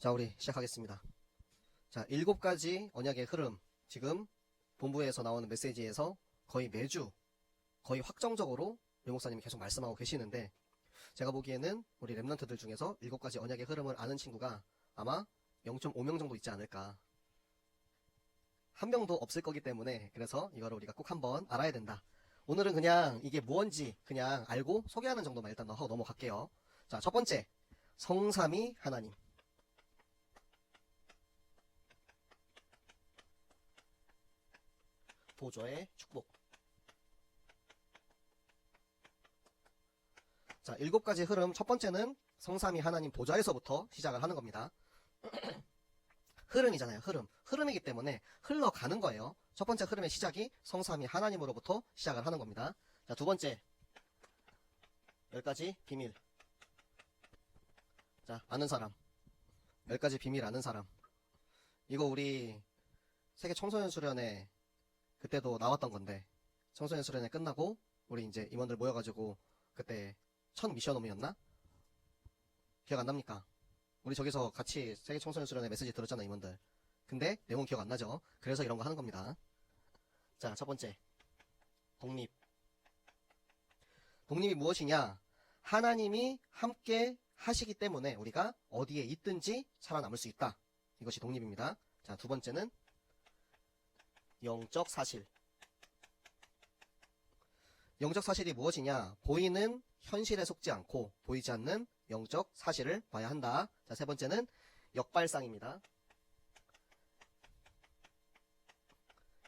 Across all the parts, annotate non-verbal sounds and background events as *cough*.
자, 우리 시작하겠습니다. 자, 일곱 가지 언약의 흐름. 지금 본부에서 나오는 메시지에서 거의 매주, 거의 확정적으로 유 목사님이 계속 말씀하고 계시는데, 제가 보기에는 우리 랩런트들 중에서 일곱 가지 언약의 흐름을 아는 친구가 아마 0.5명 정도 있지 않을까. 한 명도 없을 거기 때문에, 그래서 이거를 우리가 꼭 한번 알아야 된다. 오늘은 그냥 이게 무언지 그냥 알고 소개하는 정도만 일단 하고 넘어갈게요. 자, 첫 번째. 성삼위 하나님. 보조의 축복. 자, 일곱 가지 흐름. 첫 번째는 성삼위 하나님 보좌에서부터 시작을 하는 겁니다. *clears throat* 흐름이잖아요, 흐름. 흐름이기 때문에 흘러가는 거예요. 첫 번째 흐름의 시작이 성삼위 하나님으로부터 시작을 하는 겁니다. 자, 두 번째. 열 가지 비밀. 자, 아는 사람. 열 가지 비밀 아는 사람. 이거 우리 세계 청소년 수련회 그때도 나왔던 건데 청소년 수련회 끝나고 우리 이제 임원들 모여가지고 그때 첫 미션 홈이었나? 기억 안 납니까? 우리 저기서 같이 세계 청소년 수련회 메시지 들었잖아 임원들. 근데 내용 기억 안 나죠? 그래서 이런 거 하는 겁니다. 자, 첫 번째. 독립. 독립이 무엇이냐? 하나님이 함께 하시기 때문에 우리가 어디에 있든지 살아남을 수 있다. 이것이 독립입니다. 자, 두 번째는 영적 사실. 영적 사실이 무엇이냐? 보이는 현실에 속지 않고 보이지 않는 영적 사실을 봐야 한다. 자, 세 번째는 역발상입니다.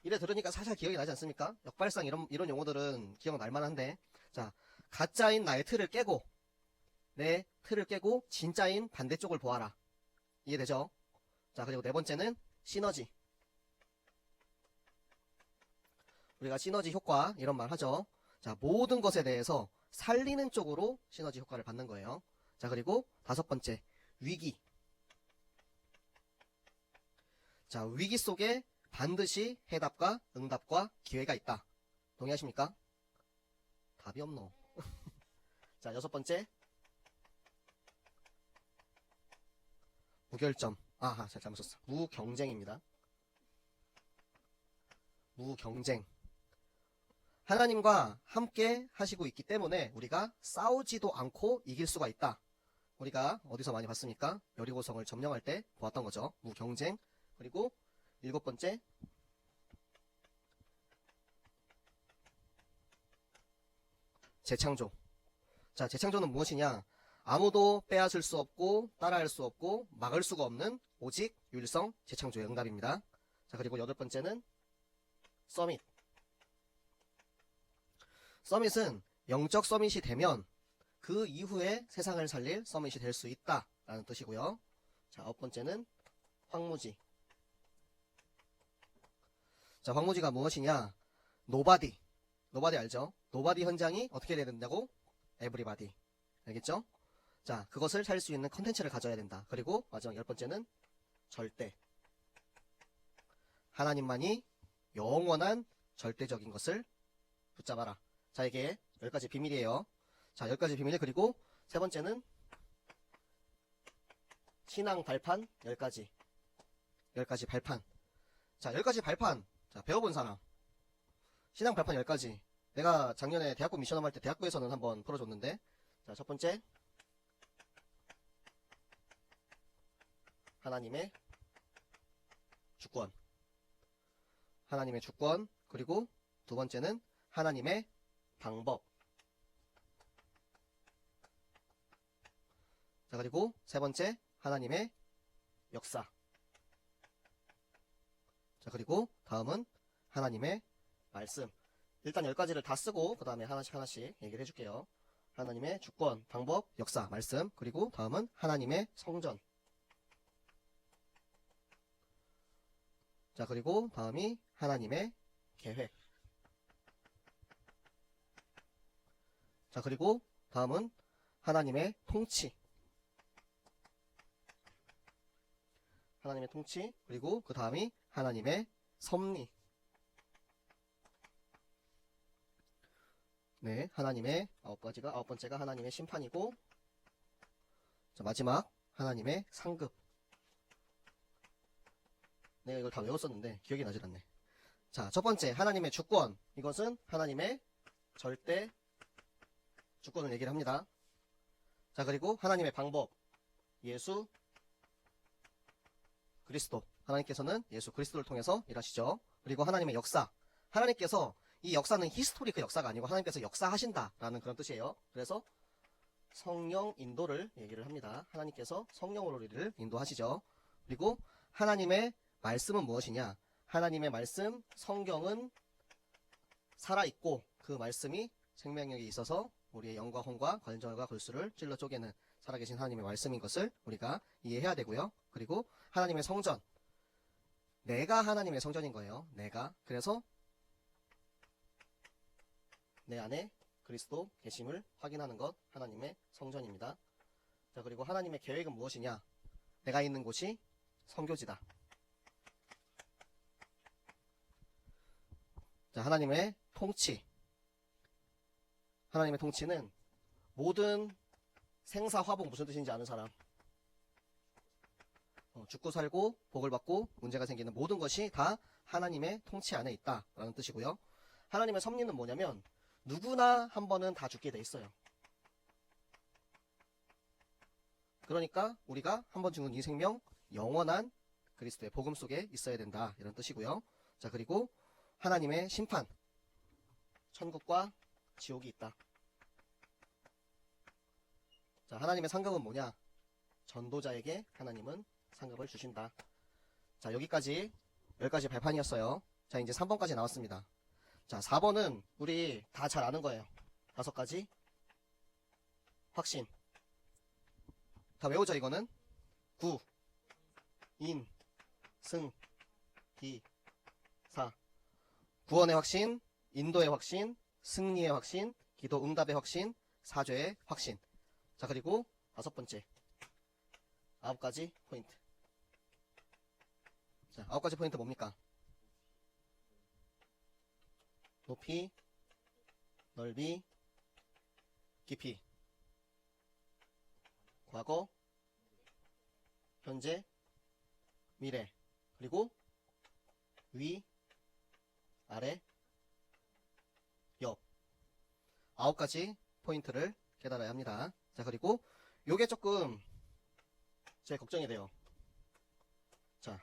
이래 들으니까 살살 기억이 나지 않습니까? 역발상 이런 이런 용어들은 기억날 만한데. 자, 가짜인 나의 틀을 깨고 내 틀을 깨고 진짜인 반대쪽을 보아라. 이해되죠? 자, 그리고 네 번째는 시너지. 우리가 시너지 효과 이런 말 하죠. 자, 모든 것에 대해서 살리는 쪽으로 시너지 효과를 받는 거예요. 자, 그리고 다섯 번째, 위기. 자, 위기 속에 반드시 해답과 응답과 기회가 있다. 동의하십니까? 답이 없노. *laughs* 자, 여섯 번째. 무결점. 아하, 잘 잘못 썼어. 무경쟁입니다. 무경쟁. 하나님과 함께 하시고 있기 때문에 우리가 싸우지도 않고 이길 수가 있다. 우리가 어디서 많이 봤습니까? 여리고성을 점령할 때 보았던 거죠. 무경쟁. 그리고 일곱 번째. 재창조. 자, 재창조는 무엇이냐? 아무도 빼앗을 수 없고 따라할 수 없고 막을 수가 없는 오직 율성 재창조의 응답입니다. 자, 그리고 여덟 번째는 서밋. 서밋은 영적 서밋이 되면 그 이후에 세상을 살릴 서밋이 될 수 있다 라는 뜻이고요. 자, 아홉 번째는 황무지. 자, 황무지가 무엇이냐? 노바디. 노바디 알죠? 노바디 현장이 어떻게 돼야 된다고? 에브리바디. 알겠죠? 자, 그것을 살 수 있는 컨텐츠를 가져야 된다. 그리고 마지막 열 번째는 절대. 하나님만이 영원한 절대적인 것을 붙잡아라. 자, 이게 열 가지 비밀이에요. 자, 열 가지 비밀. 그리고 세 번째는 신앙 발판 열 가지. 열 가지 발판. 자, 열 가지 발판. 자, 배워본 사람. 신앙 발판 열 가지. 내가 작년에 대학교 미션홈 할때 대학교에서는 한번 풀어줬는데. 자, 첫 번째. 하나님의 주권. 하나님의 주권. 그리고 두 번째는 하나님의 방법. 자, 그리고 세 번째, 하나님의 역사. 자, 그리고 다음은 하나님의 말씀. 일단 열 가지를 다 쓰고, 그 다음에 하나씩 하나씩 얘기를 해줄게요. 하나님의 주권, 방법, 역사, 말씀. 그리고 다음은 하나님의 성전. 자, 그리고 다음이 하나님의 계획. 자, 그리고 다음은 하나님의 통치. 하나님의 통치. 그리고 그 다음이 하나님의 섭리. 네, 하나님의 아홉 가지가, 아홉 번째가 하나님의 심판이고, 자, 마지막, 하나님의 상급. 내가 이걸 다 외웠었는데 기억이 나질 않네. 자, 첫 번째 하나님의 주권. 이것은 하나님의 절대 주권을 얘기를 합니다. 자, 그리고 하나님의 방법. 예수 그리스도. 하나님께서는 예수 그리스도를 통해서 일하시죠. 그리고 하나님의 역사. 하나님께서 이 역사는 히스토리크 역사가 아니고 하나님께서 역사하신다라는 그런 뜻이에요. 그래서 성령 인도를 얘기를 합니다. 하나님께서 성령으로 우리를 인도하시죠. 그리고 하나님의 말씀은 무엇이냐? 하나님의 말씀, 성경은 살아있고 그 말씀이 생명력이 있어서 우리의 영과 혼과 관절과 골수를 찔러 쪼개는 살아계신 하나님의 말씀인 것을 우리가 이해해야 되고요. 그리고 하나님의 성전. 내가 하나님의 성전인 거예요. 내가. 그래서 내 안에 그리스도 계심을 확인하는 것 하나님의 성전입니다. 자, 그리고 하나님의 계획은 무엇이냐? 내가 있는 곳이 성교지다. 자, 하나님의 통치. 하나님의 통치는 모든 생사 화복 무슨 뜻인지 아는 사람. 어, 죽고 살고 복을 받고 문제가 생기는 모든 것이 다 하나님의 통치 안에 있다라는 뜻이고요. 하나님의 섭리는 뭐냐면 누구나 한 번은 다 죽게 돼 있어요. 그러니까 우리가 한 번 죽는 이 생명 영원한 그리스도의 복음 속에 있어야 된다 이런 뜻이고요. 자 그리고 하나님의 심판 천국과 지옥이 있다. 자 하나님의 상급은 뭐냐? 전도자에게 하나님은 상급을 주신다. 자 여기까지 10가지 발판이었어요. 자 이제 3번까지 나왔습니다. 자 4번은 우리 다 잘 아는 거예요. 다섯 가지 확신 다 외우죠 이거는 구, 인, 승, 기, 사 구원의 확신, 인도의 확신, 승리의 확신, 기도 응답의 확신, 사죄의 확신. 자 그리고 다섯 번째. 아홉 가지 포인트. 자 아홉 가지 포인트 뭡니까? 높이 넓이 깊이. 과거, 현재, 미래, 그리고 위, 아래, 아홉 가지 포인트를 깨달아야 합니다. 자, 그리고 요게 조금 제 걱정이 돼요. 자,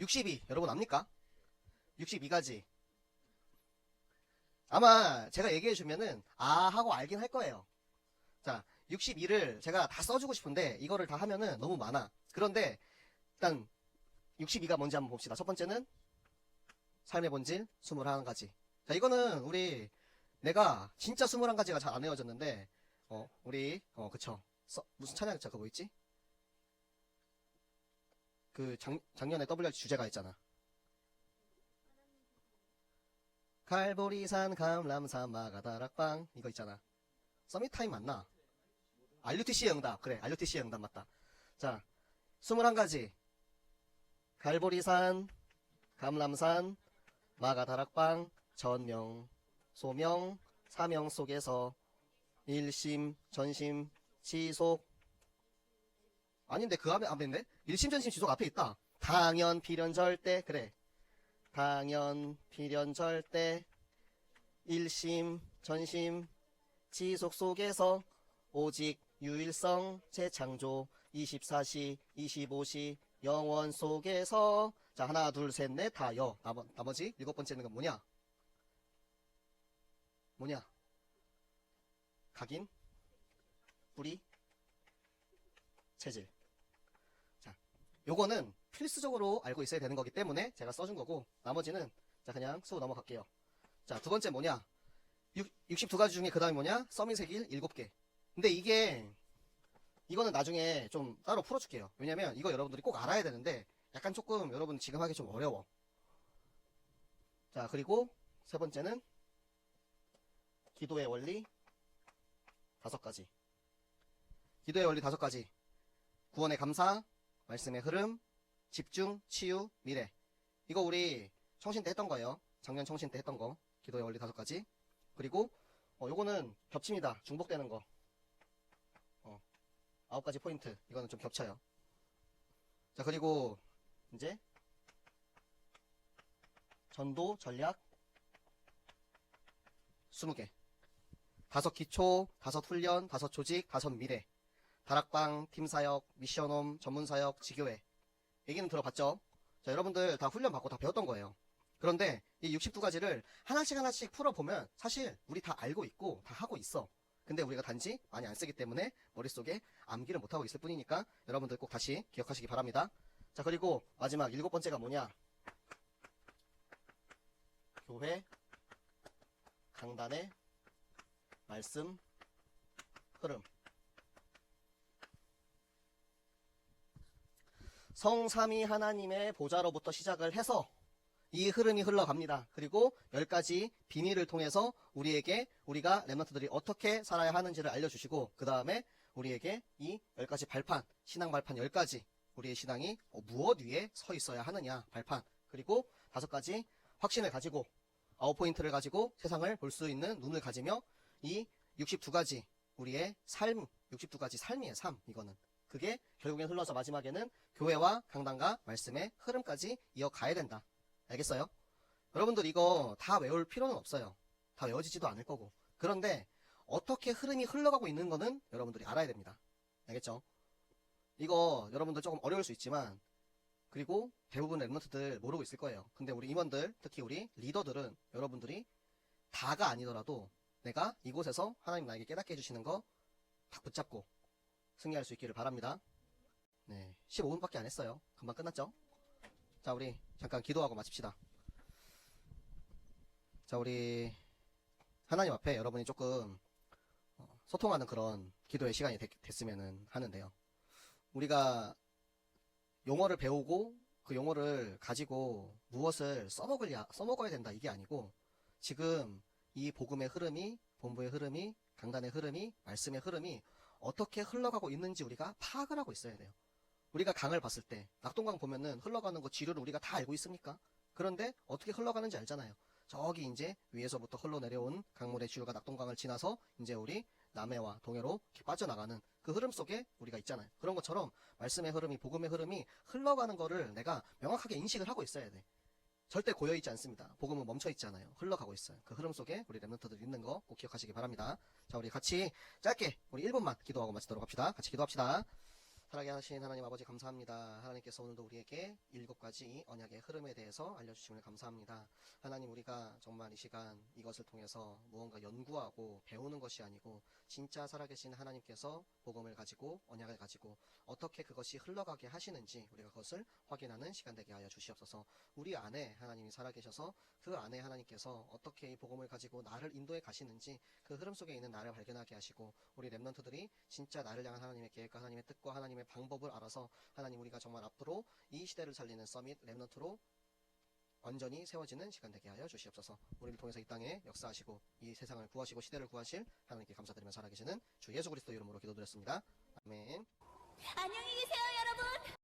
62. 여러분 압니까? 62가지. 아마 제가 얘기해 주면은 아 하고 알긴 할 거예요. 자, 62를 제가 다 써주고 싶은데 이거를 다 하면은 너무 많아. 그런데 일단 62가 뭔지 한번 봅시다. 첫 번째는 삶의 본질 21가지. 자, 이거는 우리 내가 진짜 21가지가 잘 안 외워졌는데 어, 우리 어, 그쵸. 써- 무슨 찬양자 그거 뭐 있지? 그 작, 작년에 WR 주제가 있잖아. 갈보리산 감람산 마가다락방 이거 있잖아. 서밋타임 맞나? RUTC의 응답. 그래, RUTC의 응답 맞다. 자, 21가지. 갈보리산, 감람산, 마가다락방, 전명, 소명, 사명 속에서 일심, 전심, 지속. 아닌데, 그 앞에, 앞인데? 일심, 전심, 지속 앞에 있다. 당연, 필연, 절대. 그래. 당연, 필연, 절대. 일심, 전심, 지속 속에서 오직 유일성 재창조 24시 25시 영원 속에서 자 하나 둘 셋 넷 다여 나머지 일곱 번째는 건 뭐냐 뭐냐? 각인 뿌리 체질. 자 요거는 필수적으로 알고 있어야 되는 거기 때문에 제가 써준 거고 나머지는 자 그냥 쓰고 넘어갈게요. 자 두 번째 뭐냐? 62가지 중에 그 다음에 뭐냐? 서밋의 길 7개. 근데 이게 이거는 나중에 좀 따로 풀어줄게요. 왜냐면 이거 여러분들이 꼭 알아야 되는데 약간 조금 여러분 지금 하기 좀 어려워. 자 그리고 세 번째는 기도의 원리 다섯 가지. 기도의 원리 다섯 가지. 구원의 감사, 말씀의 흐름, 집중, 치유, 미래. 이거 우리 청신 때 했던 거예요. 작년 청신 때 했던 거. 기도의 원리 다섯 가지. 그리고 어, 요거는 겹칩니다. 중복되는 거. 아홉 가지 포인트. 이거는 좀 겹쳐요. 자, 그리고 이제 전도 전략 20개. 다섯 기초, 다섯 훈련, 다섯 조직, 다섯 미래. 다락방, 팀사역, 미션홈, 전문사역, 지교회. 얘기는 들어봤죠? 자, 여러분들 다 훈련 받고 다 배웠던 거예요. 그런데 이 62가지를 하나씩 하나씩 풀어보면 사실 우리 다 알고 있고 다 하고 있어. 근데 우리가 단지 많이 안 쓰기 때문에 머릿속에 암기를 못하고 있을 뿐이니까 여러분들 꼭 다시 기억하시기 바랍니다. 자, 그리고 마지막 일곱 번째가 뭐냐? 교회, 강단의 말씀, 흐름. 성삼위 하나님의 보좌로부터 시작을 해서 이 흐름이 흘러갑니다. 그리고 열 가지 비밀을 통해서 우리에게 우리가 랩런트들이 어떻게 살아야 하는지를 알려주시고 그 다음에 우리에게 이 열 가지 발판, 신앙 발판 열 가지 우리의 신앙이 어, 무엇 위에 서 있어야 하느냐 발판 그리고 다섯 가지 확신을 가지고 아홉 포인트를 가지고 세상을 볼 수 있는 눈을 가지며 이 62가지 우리의 삶, 62가지 삶이에요, 삶, 이거는. 그게 결국엔 흘러서 마지막에는 교회와 강단과 말씀의 흐름까지 이어가야 된다. 알겠어요? 여러분들 이거 다 외울 필요는 없어요. 다 외워지지도 않을 거고. 그런데 어떻게 흐름이 흘러가고 있는 거는 여러분들이 알아야 됩니다. 알겠죠? 이거 여러분들 조금 어려울 수 있지만 그리고 대부분 랩런트들 모르고 있을 거예요. 근데 우리 임원들, 특히 우리 리더들은 여러분들이 다가 아니더라도 내가 이곳에서 하나님 나에게 깨닫게 해주시는 거 딱 붙잡고 승리할 수 있기를 바랍니다. 네, 15분밖에 안 했어요. 금방 끝났죠? 자, 우리 잠깐 기도하고 마칩시다. 자, 우리 하나님 앞에 여러분이 조금 어, 소통하는 그런 기도의 시간이 됐, 됐으면 하는데요. 우리가 용어를 배우고 그 용어를 가지고 무엇을 써먹을, 써먹어야 된다 이게 아니고 지금 이 복음의 흐름이 본부의 흐름이 강단의 흐름이 말씀의 흐름이 어떻게 흘러가고 있는지 우리가 파악을 하고 있어야 돼요. 우리가 강을 봤을 때 낙동강 보면은 흘러가는 거 지류를 우리가 다 알고 있습니까? 그런데 어떻게 흘러가는지 알잖아요. 저기 이제 위에서부터 흘러내려온 강물의 지류가 낙동강을 지나서 이제 우리 남해와 동해로 빠져나가는 그 흐름 속에 우리가 있잖아요. 그런 것처럼 말씀의 흐름이 복음의 흐름이 흘러가는 거를 내가 명확하게 인식을 하고 있어야 돼. 절대 고여 있지 않습니다. 복음은 멈춰 있잖아요. 흘러가고 있어요. 그 흐름 속에 우리 랩런터들 있는 거 꼭 기억하시기 바랍니다. 자, 우리 같이 짧게 우리 1분만 기도하고 마치도록 합시다. 같이 기도합시다. 사랑해 하신 하나님 아버지 감사합니다. 하나님께서 오늘도 우리에게 일곱 가지 언약의 흐름에 대해서 알려주심을 감사합니다. 하나님 우리가 정말 이 시간 이것을 통해서 무언가 연구하고 배우는 것이 아니고 진짜 살아계신 하나님께서 복음을 가지고 언약을 가지고 어떻게 그것이 흘러가게 하시는지 우리가 그것을 확인하는 시간 되게 하여 주시옵소서. 우리 안에 하나님이 살아계셔서 그 안에 하나님께서 어떻게 이 복음을 가지고 나를 인도해 가시는지 그 흐름 속에 있는 나를 발견하게 하시고 우리 랩런트들이 진짜 나를 향한 하나님의 계획과 하나님의 뜻과 하나님의 방법을 알아서 하나님 우리가 정말 앞으로 이 시대를 살리는 서밋 랩런트로 완전히 세워지는 시간 되게 하여 주시옵소서. 우리를 통해서 이 땅에 역사하시고 이 세상을 구하시고 시대를 구하실 하나님께 감사드리며 살아계시는 주 예수 그리스도 이름으로 기도드렸습니다. 아멘. 안녕히 계세요, 여러분.